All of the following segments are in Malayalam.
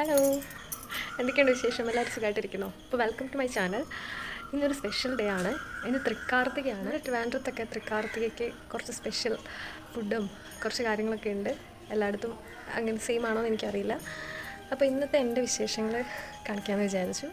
ഹലോ എന്തൊക്കെയുണ്ട് വിശേഷം? എല്ലാവരും സുഖമായിട്ടിരിക്കുന്നു അപ്പോൾ വെൽക്കം ടു മൈ ചാനൽ ഇന്നൊരു സ്പെഷ്യൽ ഡേ ആണ്. ഇന്ന് തൃക്കാർത്തികയാണ്. ട്രിവാൻഡ്രത്തൊക്കെ തൃക്കാർത്തികയ്ക്ക് കുറച്ച് സ്പെഷ്യൽ ഫുഡും കുറച്ച് കാര്യങ്ങളൊക്കെ ഉണ്ട്. എല്ലായിടത്തും അങ്ങനെ സെയിം ആണോ എന്ന് എനിക്കറിയില്ല. അപ്പോൾ ഇന്നത്തെ എന്റെ വിശേഷങ്ങൾ കാണിക്കാമെന്ന് വിചാരിച്ചു.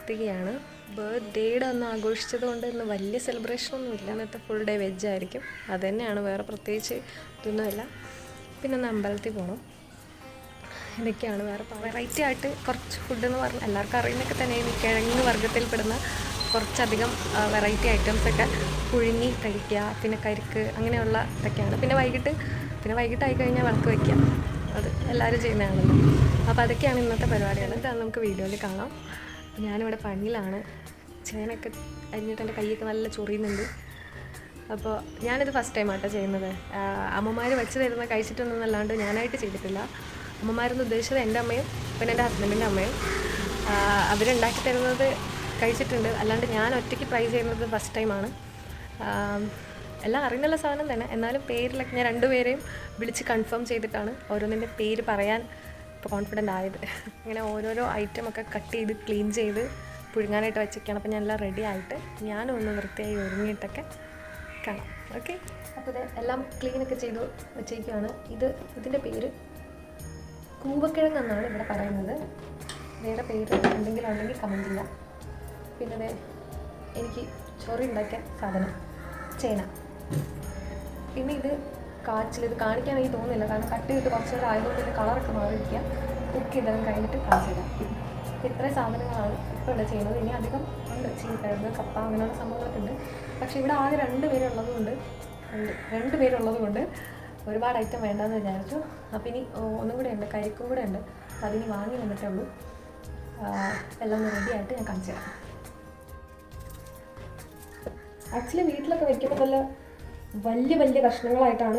കാർത്തികയാണ് ബർത്ത്ഡേയുടെ അന്ന് ആഘോഷിച്ചത് കൊണ്ട് ഇന്ന് വലിയ സെലിബ്രേഷൻ ഒന്നും ഇല്ല. ഇന്നത്തെ ഫുൾ ഡേ വെജ് ആയിരിക്കും. അത് തന്നെയാണ് വേറെ പ്രത്യേകിച്ച് ഇതൊന്നുമില്ല. പിന്നെ ഒന്ന് അമ്പലത്തിൽ പോകണം ഇതൊക്കെയാണ് വേറെ വെറൈറ്റി ആയിട്ട് കുറച്ച് ഫുഡ് എന്ന് പറഞ്ഞാൽ എല്ലാവർക്കും അറിയുന്നൊക്കെ തന്നെ ഈ കിഴങ്ങ് വർഗത്തിൽപ്പെടുന്ന കുറച്ചധികം വെറൈറ്റി ഐറ്റംസ് ഒക്കെ പുഴുങ്ങി കഴിക്കുക. പിന്നെ കരിക്ക് അങ്ങനെയുള്ള ഇതൊക്കെയാണ്. പിന്നെ വൈകിട്ട് പിന്നെ വൈകിട്ടായി കഴിഞ്ഞാൽ വിളക്ക് വയ്ക്കുക. അത് എല്ലാവരും ചെയ്യുന്നതാണല്ലോ. അപ്പോൾ അതൊക്കെയാണ് ഇന്നത്തെ പരിപാടികൾ. നമുക്ക് വീഡിയോയിൽ കാണാം. ഞാനിവിടെ പണിയിലാണ്. ചേനൊക്കെ അരിഞ്ഞിട്ട് എന്റെ കൈയൊക്കെ നല്ല ചൊറിയുന്നുണ്ട്. അപ്പോൾ ഞാനിത് ഫസ്റ്റ് ടൈം ആട്ടോ ചെയ്യുന്നത്. അമ്മമാർ വെച്ച് തരുന്ന കഴിച്ചിട്ടൊന്നും അല്ലാണ്ട് ഞാനായിട്ട് ചെയ്തിട്ടില്ല. അമ്മമാരെന്ന് ഉദ്ദേശിച്ചത് എന്റെ അമ്മയും പിന്നെ എന്റെ ഹസ്ബൻഡിന്റെ അമ്മയും. അവരുണ്ടാക്കി തരുന്നത് കഴിച്ചിട്ടുണ്ട്. അല്ലാണ്ട് ഞാൻ ഒറ്റയ്ക്ക് ട്രൈ ചെയ്യുന്നത് ഫസ്റ്റ് ടൈമാണ് എല്ലാം അറിയുന്നുള്ള സാധനം തന്നെ. എന്നാലും പേരിലൊക്കെ ഞാൻ രണ്ടുപേരെയും വിളിച്ച് കൺഫേം ചെയ്തിട്ടാണ് ഓരോന്നിന്റെ പേര് പറയാൻ ഇപ്പോൾ കോൺഫിഡന്റ് ആയത്. ഇങ്ങനെ ഓരോരോ ഐറ്റം ഒക്കെ കട്ട് ചെയ്ത് ക്ലീൻ ചെയ്ത് പുഴുങ്ങാനായിട്ട് വെച്ചൊക്കെയാണ് അപ്പോൾ ഞാൻ എല്ലാം റെഡി ആയിട്ട് ഞാനും ഒന്ന് വൃത്തിയായി ഒരുങ്ങിയിട്ടൊക്കെ കാണാം. ഓക്കെ അപ്പോൾ ഇത് എല്ലാം ക്ലീനൊക്കെ ചെയ്ത് വെച്ചേക്കുകയാണ് ഇത് ഇതിന്റെ പേര് കൂവക്കിഴങ്ങ് എന്നാണ് ഇവിടെ പറയുന്നത്. വേറെ പേര് എന്തെങ്കിലും ഉണ്ടെങ്കിൽ കമന്റ് ചെയ്യാം. പിന്നെ എനിക്ക് ചൊറി ഉണ്ടാക്കിയ സാധനം ചേന. പിന്നെ ഇത് കാച്ചിൽ ഇത് കാണിക്കാൻ എനിക്ക് തോന്നുന്നില്ല. കാരണം കട്ട് ചെയ്തിട്ട് കുറച്ച് നേരം ആയതുകൊണ്ട് ഇതിന്റെ കളറൊക്കെ മാറിയിരിക്കുക. കുക്ക് ചെയ്തത് കഴിഞ്ഞിട്ട് കാച്ചിടാം ഇത്രയും സാധനങ്ങളാണ് ഇപ്പോൾ ഇവിടെ ചെയ്യുന്നത്. ഇനി അധികം ഉണ്ട് ചീക്കിഴങ്ങ് കപ്പ അങ്ങനെയുള്ള സംഭവങ്ങളൊക്കെ ഉണ്ട്. പക്ഷേ ഇവിടെ ആകെ രണ്ട് പേരുള്ളതുകൊണ്ട് രണ്ട് പേരുള്ളതുകൊണ്ട് ഒരുപാട് ഐറ്റം വേണ്ടെന്ന് വിചാരിച്ചു. അപ്പോൾ ഇനി ഒന്നും കൂടെ ഉണ്ട്. കരിക്കും കൂടെ ഉണ്ട്. അപ്പോൾ അതിനി വാങ്ങി വന്നിട്ടേ ഉള്ളൂ. എല്ലാം റെഡി ആയിട്ട് ഞാൻ കാണിച്ചു തരാം. ആക്ച്വലി വീട്ടിലൊക്കെ വയ്ക്കുമ്പോൾ നല്ല വലിയ വലിയ കഷ്ണങ്ങളായിട്ടാണ്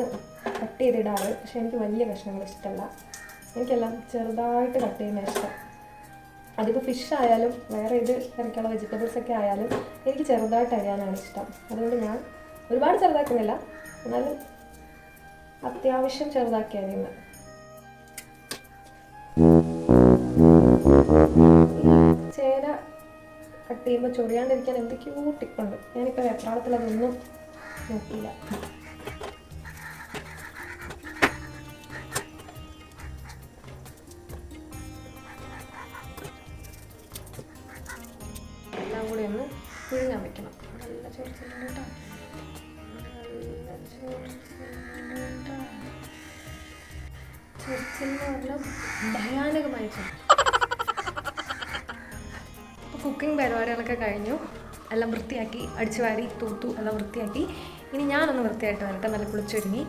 കട്ട് ചെയ്തിടാറ്. പക്ഷെ എനിക്ക് വലിയ കഷ്ണങ്ങൾ ഇഷ്ടമല്ല. എനിക്കെല്ലാം ചെറുതായിട്ട് കട്ട് ചെയ്യുന്ന ഇഷ്ടം. അതിപ്പോൾ ഫിഷ് ആയാലും വേറെ ഇത് കറിക്കുള്ള വെജിറ്റബിൾസ് ഒക്കെ ആയാലും എനിക്ക് ചെറുതായിട്ട് അരിയാനാണ് ഇഷ്ടം. അതുകൊണ്ട് ഞാൻ ഒരുപാട് ചെറുതാക്കുന്നില്ല എന്നാലും അത്യാവശ്യം ചെറുതാക്കി അരിയുന്നത് ചേന കട്ട് ചെയ്യുമ്പോൾ ചൊറിയാണ്ടിരിക്കാൻ എന്തൊക്കെയോ ടിപ്പുണ്ട്. ഞാനിപ്പോൾ വെപ്രാളത്തിൽ അതൊന്നും നോക്കിയില്ല. എല്ലാം കൂടി ഒന്ന് പുഴുങ്ങാൻ വെക്കണം. നല്ല ചൊറിച്ചിലുണ്ട് കേട്ടോ. നല്ല ഭയാനകമായ ചൊറിച്ചിൽ കുക്കിംഗ് പരിപാടികളൊക്കെ കഴിഞ്ഞു. എല്ലാം വൃത്തിയാക്കി അടിച്ചു വാരി തൂത്തു എല്ലാം വൃത്തിയാക്കി. ഇനി ഞാനൊന്ന് വൃത്തിയായിട്ട് വന്നിട്ട് നല്ല കുളിച്ചൊരുങ്ങി.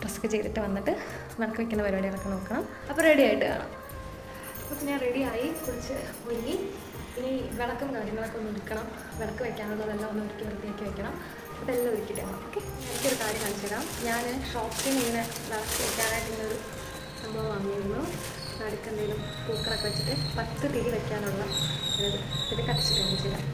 ഡ്രസ്സൊക്കെ ചെയ്തിട്ട് വന്നിട്ട് വിളക്ക് വയ്ക്കുന്ന പരിപാടികളൊക്കെ നോക്കണം. അപ്പോൾ റെഡി ആയിട്ട് കാണാം. അപ്പോൾ ഞാൻ റെഡിയായി കുളിച്ച് ഒരുങ്ങി. ഇനി വിളക്കും കാര്യങ്ങളൊക്കെ ഒന്ന് എടുക്കണം വിളക്ക് വെക്കാനുള്ളതെല്ലാം ഒന്ന് ഒരുക്കി വൃത്തിയാക്കി വെക്കണം. അതെല്ലാം ഒരുക്കിയിട്ട് വേണം ഓക്കെ എനിക്കൊരു കാര്യം കാണിച്ചു തരാം. ഞാൻ നിന്ന് ഇങ്ങനെ വിളക്ക് വെക്കാനായിട്ട് ഇങ്ങനെ ഒരു സംഭവം വാങ്ങിയിരുന്നു നടുക്ക് എന്തെങ്കിലും പൂക്കളൊക്കെ വെച്ചിട്ട് പത്ത് തിരി വെക്കാനുള്ള ഇത് കത്തിച്ചിട്ട് കാണിച്ചു തരാം.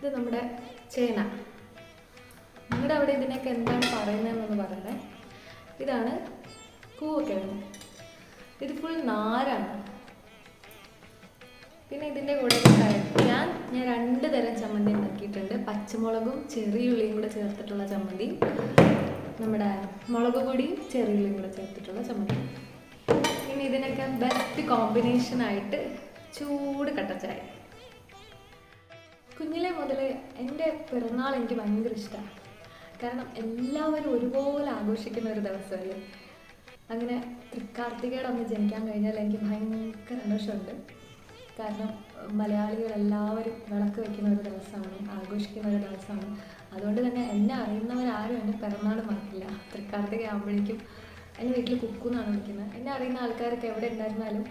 ഇത് നമ്മുടെ ചേന. നിങ്ങളുടെ അവിടെ ഇതിനൊക്കെ എന്താണ് പറയുന്നതെന്നൊന്ന് പറയണേ. ഇതാണ് കൂവക്കിഴങ്ങ് ഇത് ഫുൾ നാരാണ്. പിന്നെ ഇതിന്റെ കൂടെ കഴിക്കാൻ ഞാൻ രണ്ട് തരം ചമ്മന്തി ഉണ്ടാക്കിയിട്ടുണ്ട്. പച്ചമുളകും ചെറിയുള്ളിയും കൂടെ ചേർത്തിട്ടുള്ള ചമ്മന്തി. നമ്മുടെ മുളക് പൊടിയും ചെറിയുള്ളിയും കൂടെ ചേർത്തിട്ടുള്ള ചമ്മന്തി. ഇനി ഇതിനൊക്കെ ബെസ്റ്റ് കോമ്പിനേഷൻ ആയിട്ട് ചൂട് കട്ടച്ചായ കുഞ്ഞിലെ മുതൽ എന്റെ പിറന്നാൾ എനിക്ക് ഭയങ്കര ഇഷ്ടമാണ് കാരണം എല്ലാവരും ഒരുപോലെ ആഘോഷിക്കുന്ന ഒരു ദിവസമല്ലേ? അങ്ങനെ തൃക്കാർത്തികയുടെ അന്ന് ജനിക്കാൻ കഴിഞ്ഞാൽ എനിക്ക് ഭയങ്കര സന്തോഷമുണ്ട്. കാരണം മലയാളികൾ എല്ലാവരും വിളക്ക് വയ്ക്കുന്ന ഒരു ദിവസമാണ് ആഘോഷിക്കുന്ന ഒരു ദിവസമാണ്. അതുകൊണ്ട് തന്നെ എന്നെ അറിയുന്നവരാരും എന്റെ പിറന്നാൾ മാറ്റില്ല തൃക്കാർത്തിക ആകുമ്പോഴേക്കും എന്റെ വീട്ടിൽ കുക്കു എന്നാണ് വിളിക്കുന്നത്. എന്നെ അറിയുന്ന ആൾക്കാരൊക്കെ എവിടെ ഉണ്ടായിരുന്നാലും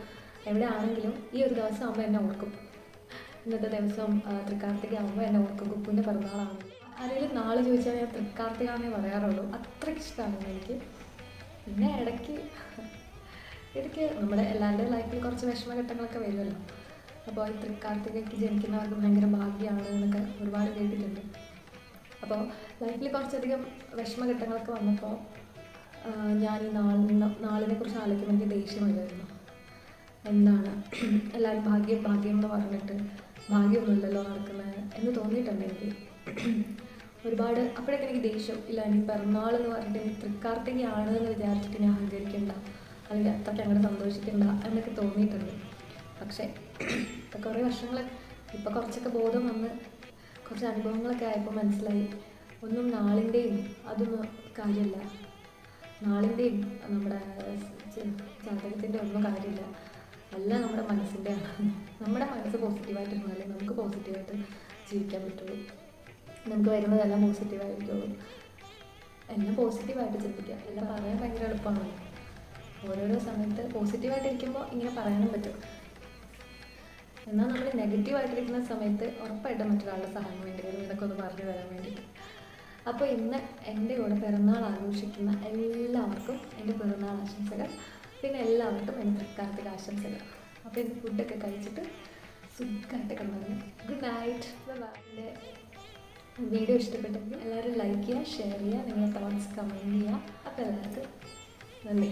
എവിടെ ആണെങ്കിലും ഈ ഒരു ദിവസം ആകുമ്പോൾ എന്നെ ഓർക്കും. ഇന്നത്തെ ദിവസം തൃക്കാർത്തിക ആകുമ്പോൾ എന്റെ ഓർക്ക് കുക്കുവിന്റെ പിറന്നാളാണ്. ആരെങ്കിലും നാളെ ചോദിച്ചാൽ ഞാൻ തൃക്കാർത്തിക എന്നേ പറയാറുള്ളൂ. അത്രയ്ക്ക് ഇഷ്ടമാണ് എനിക്ക്. പിന്നെ ഇടയ്ക്ക് ഇടയ്ക്ക് നമ്മുടെ എല്ലാവരുടെയും ലൈഫിൽ കുറച്ച് വിഷമഘട്ടങ്ങളൊക്കെ വരുമല്ലോ. അപ്പോൾ ഈ തൃക്കാർത്തികയ്ക്ക് ജനിക്കുന്നവർക്ക് ഭയങ്കര ഭാഗ്യമാണ് എന്നൊക്കെ ഒരുപാട് കേട്ടിട്ടുണ്ട്. അപ്പോൾ ലൈഫിൽ കുറച്ചധികം വിഷമഘട്ടങ്ങളൊക്കെ വന്നപ്പോൾ ഞാൻ ഈ നാളിനെ നാളിനെ കുറിച്ച് ആലോചിക്കുമ്പോൾ എനിക്ക് ദേഷ്യം വരുമായിരുന്നു. എന്താണ്? എല്ലാവരും ഭാഗ്യം ഭാഗ്യം എന്ന് പറഞ്ഞിട്ട് ഭാഗ്യമൊന്നുമില്ലല്ലോ നടക്കുന്നത് എന്ന് തോന്നിയിട്ടുണ്ട് എനിക്ക്. ഒരുപാട് അപ്പോഴൊക്കെ എനിക്ക് ദേഷ്യം. ഇല്ല ഇനി പിറന്നാൾ എന്ന് പറഞ്ഞിട്ട് എനിക്ക് തൃക്കാർത്തികയാണ് എന്ന് വിചാരിച്ചിട്ട് ഞാൻ അഹങ്കരിക്കണ്ട. അല്ലെങ്കിൽ അത്രയ്ക്ക് അങ്ങനെ സന്തോഷിക്കണ്ട എന്നൊക്കെ തോന്നിയിട്ടുണ്ട്. പക്ഷേ ഇപ്പം കുറേ വർഷങ്ങൾ ഇപ്പം കുറച്ചൊക്കെ ബോധം വന്ന് കുറച്ച് അനുഭവങ്ങളൊക്കെ ആയപ്പോൾ മനസ്സിലായി. ഒന്നും നാളിന്റെയും അതൊന്നും കാര്യമില്ല നാളിന്റെയും നമ്മുടെ ജാതകത്തിന്റെ ഒന്നും കാര്യമില്ല എല്ലാം നമ്മുടെ മനസ്സിന്റെ നമ്മുടെ മനസ്സ് പോസിറ്റീവായിട്ട് ഇരുന്നാലേ നമുക്ക് പോസിറ്റീവായിട്ട് ജീവിക്കാൻ പറ്റുള്ളൂ. നമുക്ക് വരുന്നതെല്ലാം പോസിറ്റീവായിരിക്കുള്ളൂ എല്ലാം പോസിറ്റീവായിട്ട് ചിന്തിക്കുക. എല്ലാം പറയാൻ ഭയങ്കര എളുപ്പമാണ്. ഓരോരോ സമയത്ത് പോസിറ്റീവായിട്ട് ഇരിക്കുമ്പോൾ ഇങ്ങനെ പറയാനും പറ്റും. എന്നാൽ നമ്മൾ നെഗറ്റീവായിട്ടിരിക്കുന്ന സമയത്ത് ഉറപ്പായിട്ടും മറ്റൊരാളുടെ സഹായം വേണ്ടി വരും. ഇതൊക്കെ ഒന്ന് പറഞ്ഞു തരാൻ വേണ്ടിയിട്ട്. അപ്പോൾ ഇന്ന് എന്റെ കൂടെ പിറന്നാൾ ആഘോഷിക്കുന്ന എല്ലാവർക്കും എന്റെ പിറന്നാൾ ആശംസകൾ. പിന്നെ എല്ലാവർക്കും എന്റെ കാർത്തിക ആശംസകൾ. അപ്പോൾ എനിക്ക് ഫുഡൊക്കെ കഴിച്ചിട്ട് സുഖമായിട്ട് കിടന്നു. ഗുഡ് നൈറ്റ് എന്റെ വീഡിയോ ഇഷ്ടപ്പെട്ടെങ്കിൽ എല്ലാവരും ലൈക്ക് ചെയ്യുക ഷെയർ ചെയ്യുക നിങ്ങളുടെ തോട്ട്സ് കമന്റ് ചെയ്യുക. അപ്പോൾ എല്ലാവർക്കും നന്ദി.